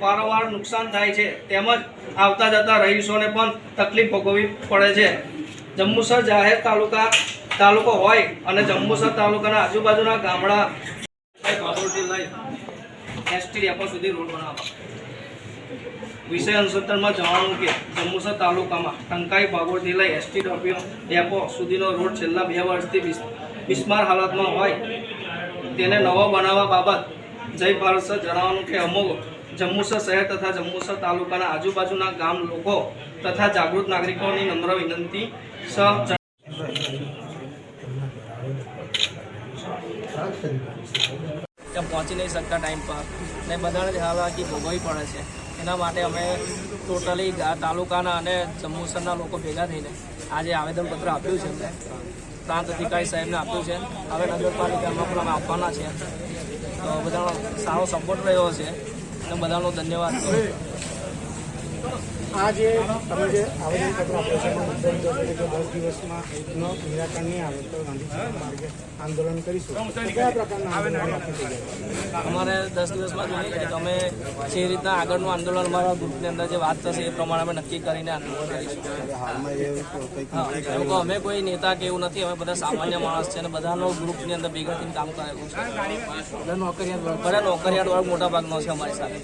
વારંવાર નુકસાન થાય છે. તેમજ આવતા જતા રહીશોને પણ તકલીફ ભોગવવી પડે છે. જંબુસર જાહેર તાલુકા તાલુકો હોય અને જંબુસર તાલુકાના આજુબાજુના ગામડા એસટી ડેપો સુધી રોડ બનાવવા. વિષય અનુસંધાનમાં જણાવ્યું કે જંબુસર તાલુકામાં ટંકાઈ બાગોળથી લઈ એસટી ડોપીઓ ડેપો સુધીનો રોડ છેલ્લા બે વર્ષથી બિસ- બિસ્માર હાલતમાં હોય. તેને નવો બનાવવા બાબત જય ભારત સર જણાવવાનું કે અમુક જંબુસર શહેર તથા જંબુસર તાલુકાના આજુબાજુના ગામ લોકો તથા જાગૃત નાગરિકોની નમ્ર વિનંતી. સ પહોંચી નહીં શકતા ટાઈમ પર. ને બધાને જ હાલાકી ભોગવવી પડે છે. એના માટે અમે ટોટલી તાલુકાના અને જંબુસરના લોકો ભેગા થઈને આજે આવેદનપત્ર આપ્યું છે અમને પ્રાંત અધિકારી સાહેબને આપ્યું છે. હવે નગરપાલિકામાં પણ અમે આપવાના છે. તો બધાનો સારો સપોર્ટ રહ્યો છે. અને બધાનો ધન્યવાદ. આ જે તમે જે આવેદનપત્ર આપ્યો છે દસ દિવસમાં નિરાકરણ નહીં આવે તો ગાંધીજી માર્ગે આંદોલન કરીશું. કયા પ્રકારના આંદોલન અમારે દસ દિવસમાં જોઈએ કે અમે જે રીતના આગળનું આંદોલન અમારા ગ્રુપની અંદર જે વાત થશે એ પ્રમાણે અમે નક્કી કરીને આંદોલન કરીશું. એવું તો અમે કોઈ નેતા કે એવું નથી અમે બધા સામાન્ય માણસ છે અને બધાનો ગ્રુપની અંદર ભેગા થઈને કામ કરેલું છે. બધા નોકરિયાત બધા નોકરિયાત વર્ગ મોટા ભાગનો છે અમારી સાથે.